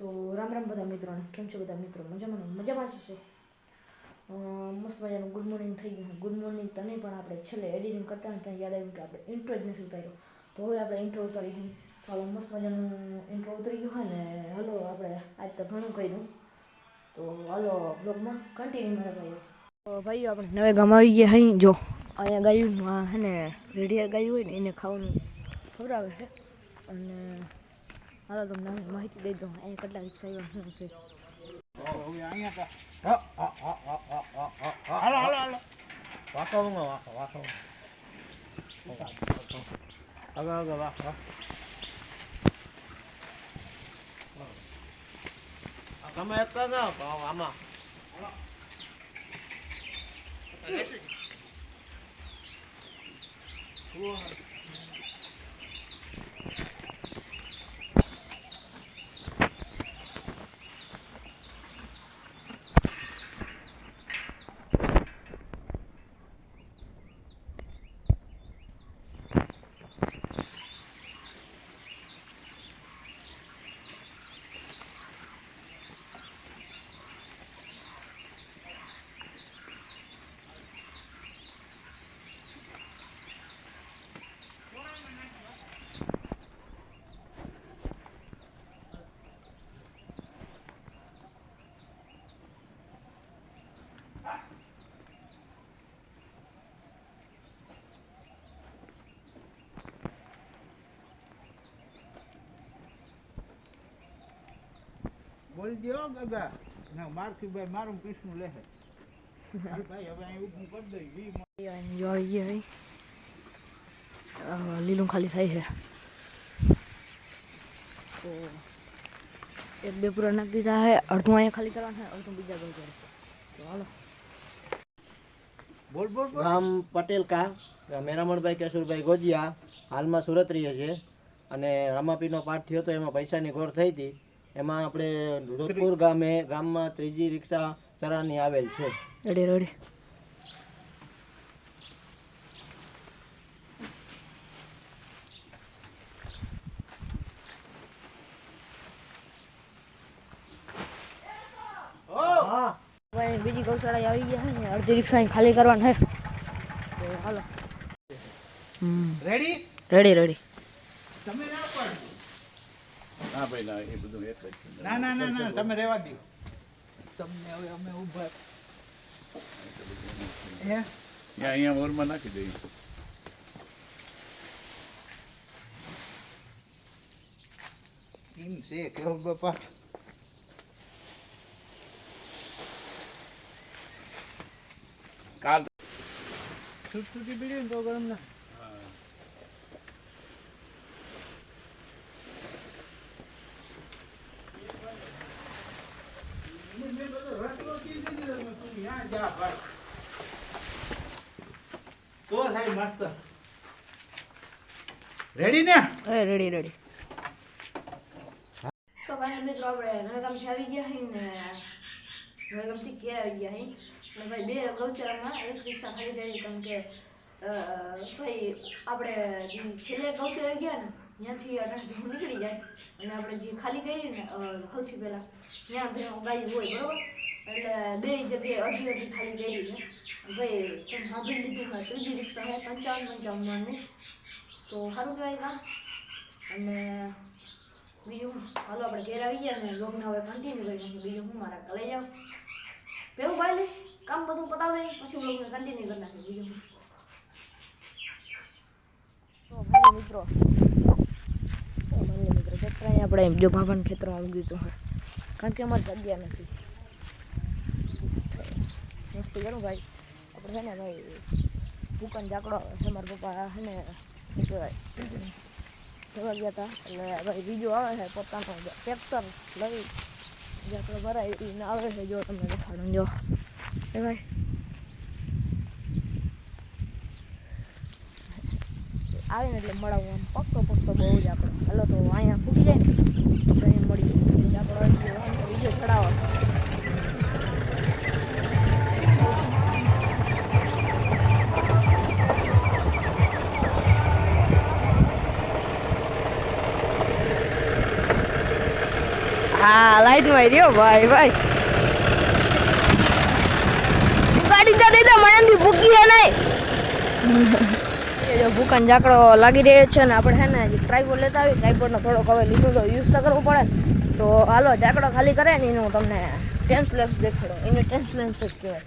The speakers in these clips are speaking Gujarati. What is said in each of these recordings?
તો રામ રામ બધા મિત્રોને, કેમ છો બધા મિત્રો? મજામાં? મજામાં છે. મસ્ત મજાનું ગુડ મોર્નિંગ થઈ ગયું ગુડ મોર્નિંગ તને પણ આપણે છેલ્લે એડિટિંગ કરતા ત્યાં યાદ આવ્યું કે આપણે ઇન્ટ્રો જ નથી ઉતાર્યો. તો હવે આપણે ઇન્ટ્રો ઉતારી તો હવે મસ્ત મજાનું ઇન્ટ્રો ઉતરી ગયું હોય ને, હલો આપણે આજ તો ઘણું કર્યું. તો હલો બ્લોગમાં કન્ટિન્યુ મારા ભાઈઓ. તો ભાઈઓ આપણે નવે ગામ આવી ગયા અહીં જો, અહીંયા ગાયું હે ને રેડિયા ગાયું હોય ને, એને ખાવાનું ખવડાવે છે. અને હાલો તમને માહિતી દઈ દઉં. અહીંયા કેટલા રિક્ષા આવ્યા શું છે તમે એક ના ભાવ આમાં. બોલી દો ગગા. ના મારથી ભાઈ મારું કૃષ્ણ લે ગયા લીલું ખાલી થાય છે. તો એક બે પૂરા નાખી દીધા છે અડધું અહીંયા ખાલી કરવાનું છે અડધું બીજા ગઈ કરે તો હાલો. બોલ બોલ રામ પટેલ કા મેરામણભાઈ કેશુરભાઈ ગોજિયા હાલમાં સુરત રહીએ છે અને રામાપીનો પાઠ થયો તો એમાં પૈસાની ગોળ થઈ હતી. એમાં આપણે જોધપુર ગામે ગામમાં ત્રીજી રિક્ષા ચરાની આવેલ છે. રડે રડે. બીજી ગૌશાળા આવી ગયા છે ને અડધી રિક્ષા ખાલી કરવાની છે. તો હાલો. Ready ready ready. તમે ના પાડજો. ના ભાઈ ના એ બધું એક જ ના ના ના ના તમે રહેવા દો તમને હવે અમે ઊભા હે? અહીંયા ઓરમાં નાખી દઈએ એમ છે કેવો બાપા. કાલ છૂટછૂટી બીડી તો ગરમ ના. તો થાય મસ્ત. રેડી ને? અરે રેડી રેડી તો ભાઈ મિત્રો આપણે નવેગામથી આવી ગયા હી ને નવેગામથી કે આવી ગયા હી? અને ભાઈ બે ગૌચરામાં એક રિક્ષા ખાલી કરી કારણ કે ભાઈ આપણે જે છેલ્લે ગૌચર ગયા ને ત્યાંથી ભેગું નીકળી જાય. અને આપણે જે ખાલી કરી ને સૌથી પહેલાં ત્યાં ભેગું ગાયું હોય, બરાબર? એટલે બે જગ્યાએ અડધી અડધી ખાલી કરી ભાઈ તમે સાંભળી લીધું હોય, ત્રીજી રિક્ષા હોય પંચાવન પંચાવનની તો સારું કહેવાય કામ અને બીજું હું? હાલો, આપણે ઘેર આવી ગયા ને લોગને હવે કન્ટિન્યુ કરી નાખીએ બીજું હું મારા કલે જાઉં પેલું બાય કામ બધું પતાવે પછી લોગને કન્ટિન્યુ કરી નાખીએ, બીજું ભાઈ મિત્રો ભાઈ આપણે એમ જો ભાભાને ખેતરો આવી ગયું હોય કારણ કે અમારે જગ્યા નથી. મસ્તી કરું ભાઈ? આપણે છે ને ભાઈ ભૂકન જાકડો આવે છે. મારા પપ્પા છે ને, શું કહેવાય, જવા ગયા હતા. એટલે ભાઈ બીજું આવે છે, પોતાનો ટ્રેક્ટર લઈ જે ભરાય એને આવે છે. જો તમને દેખાડું, જો. એ ભાઈ આવે એટલે મળાવું આમ પક્કો પક્કો બહુ જ આપણે. હલો તો અહીંયા ફૂટી જાય ને, તો અહીંયા મળી આપણે બીજો ચડાવો હા લાઈટ લાઈટમાં રહ્યો, ભાઈ ભાઈ. ગાડી તો દીધા મને ભૂકી હે નહીં. જો ભૂકાન ઝાકડો લાગી રહ્યો છે ને આપણે હે ને ટ્રાઈપોડ લેતા આવી ટ્રાઈપોડનો થોડોક હવે લીધો તો યુઝ તો કરવો પડે. ને. તો હાલો, ઝાકડો ખાલી કરે ને એનું તમને ટેન્સ લેન્સ દેખાડો. એનું ટેન્સ લેન્સ જ કહેવાય.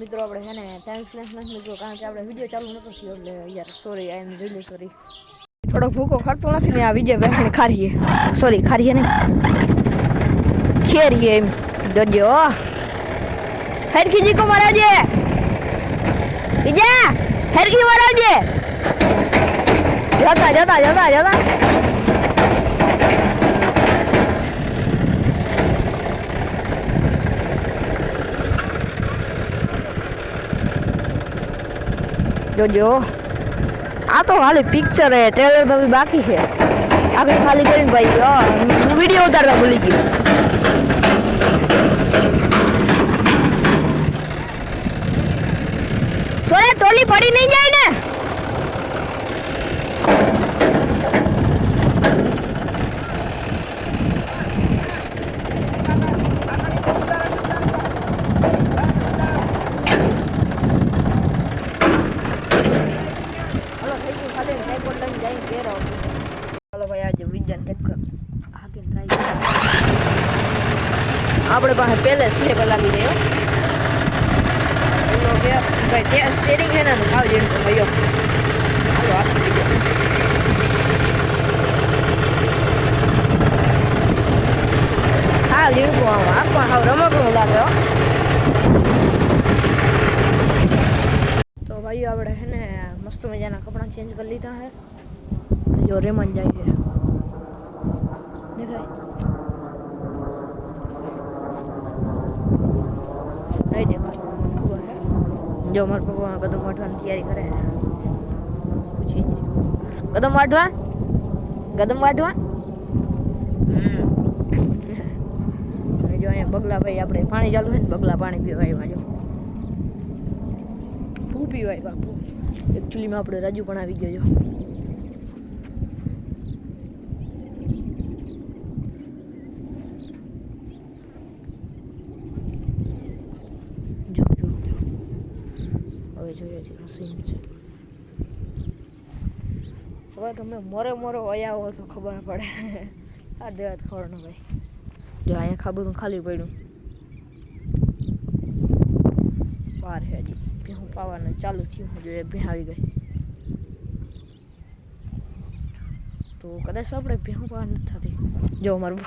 મિત્રો, આપણે છે ને ટેન્સ લેન્સ નથી લીધો કારણ કે આપણે વીડિયો ચાલુ નતો થયો એટલે યાર sorry I am really sorry થોડોક ભૂકો ખરતો નથી ને આ વિજય બહેન ખારીએ. સોરી ખારીએ ને ખેરીએ એમ. જોજો. હરખીજી કો મહારાજે વિજય હરખી મહારાજે જતા જતા જતા જતા જોજો આ તો ખાલી પિક્ચર હે ટ્રેલર તો બી બાકી છે આગળ ખાલી કરીને ભાઈ અ, હું વીડિયો ઉતારવા ભૂલી ગયો સોરે ટોલી પડી નહીં જાય ને હલો થઈ આપણે પાસે પહેલે સ્ટેપ લાગી ગયો કે ભાઈ ત્યાં સ્ટેરિંગ છે ને ખાવ જેમ તો ભાઈઓ. ચાલો આપી દીધો હા લીંકું આમ આખું હાવ રમકડું તો ભાઈ આપણે હે ને મસ્ત મજાના કપડાં ચેન્જ કરી લીધા હે જો રેમન જાય છે દેખાય નહીં દેખાતું મને ખબર છે જો મારા પપ્પા કદમ વાઢવાની તૈયારી કરે પૂછી કદમ વાટવા કદમ અને જો અહીંયા બગલા ભાઈ આપણે પાણી ચાલુ છે ને બગલા પાણી પીવા આવ્યા ભૂ પીવાય બાપુ. એકચ્યુઅલીમાં આપણે રાજુ પણ આવી ગયો હવે જોઈએ છે હવે તમે મોરે મોરે હો તો ખબર પડે. આ દેવાત ખબર ન ભાઈ. જો, અહીંયા ખાબું ખાલી પડ્યું. બહાર છે હજી. પાવાનું. ચાલુ થયું. હજુ એ આવી ગઈ. તો કદાચ આપણે ભેહું પાવા નથી થતી. જો, મારું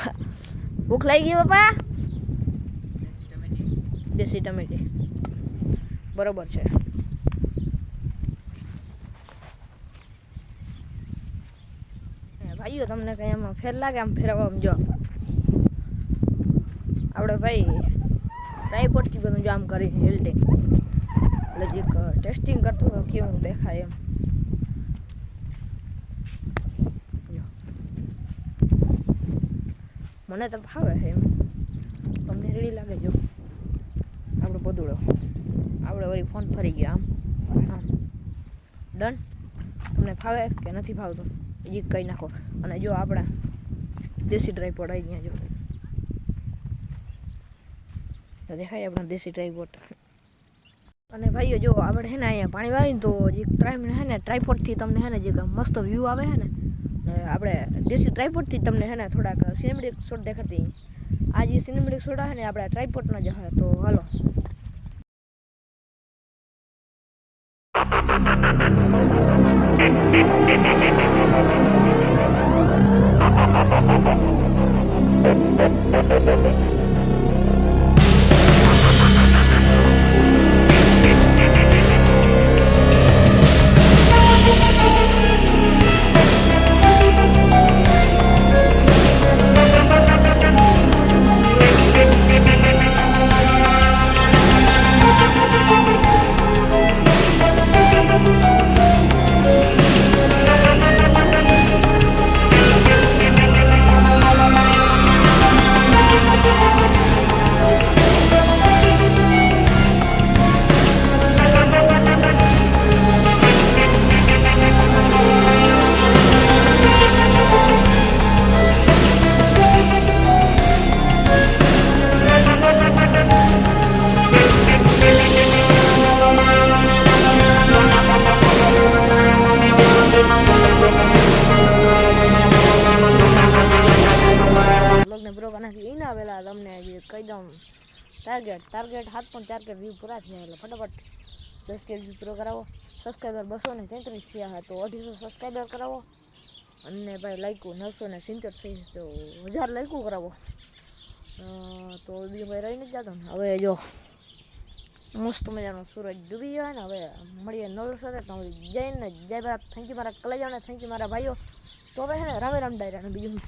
ભૂખ લાગી ગઈ બાપા? દેશી ટમેટી. બરોબર છે. ભાઈઓ, તમને કઈ એમાં ફેર લાગે? આમ ફેરવવામાં જો. આપણે ભાઈ, ટ્રાયપોડથી બધું જો આમ કરી હેલ્ડિંગ એટલે જીક ટેસ્ટિંગ કરતો હતો કેવું દેખાય એમ. મને તો ભાવે છે એમ. તમને રેડી લાગે જો. આપણો પદુડો આપણે વળી ફોન ફરી ગયો આમ. આમ ડન. તમને ફાવે કે નથી ફાવતું એ કહી નાખો. અને જો આપણા દેશી ટ્રાયપોડ આવી ગયા જો. દેખાય આપણા દેશી ટ્રાયપોડ અને ભાઈઓ જો આપણે હે ને અહીંયા પાણી વાળીને તો જે ટ્રાઈ હે ને ટ્રાયફોડથી તમને હે ને જે મસ્ત વ્યૂ આવે હે ને આપણે દેશી ટ્રાયફોડથી તમને હે ને થોડાક સિનેમેટિક શોટ દેખાતી આ જે સિનેમેટિક શોટ આવે ને આપણે ટ્રાયફોડના જ હોય તો હાલો ટાર્ગેટ ટાર્ગેટ હાથ પણ ટાર્ગેટ વ્યૂ પૂરા થયા એટલે ફટાફટ દસ કે વ્યૂ પૂરો કરાવો. સબસ્ક્રાઈબર બસો ને તેત્રીસ થયા તો અઢીસો સબસ્ક્રાઈબર કરાવો. અને ભાઈ લાઈકું નવસો ને સિત્તેર થઈ તો હજાર લાઈકું કરાવો. તો બીજું ભાઈ રહી નથી જતો હવે જો, મસ્ત મજાનો સૂરજ ડૂબી ગયો ને, હવે મળીએ નોલ સાથે તો જઈને જય બાપ. થેન્ક યુ મારા કલેજાને થેન્ક યુ મારા ભાઈઓ. તો હવે છે ને રામે રામ ડાયરા ને બીજું.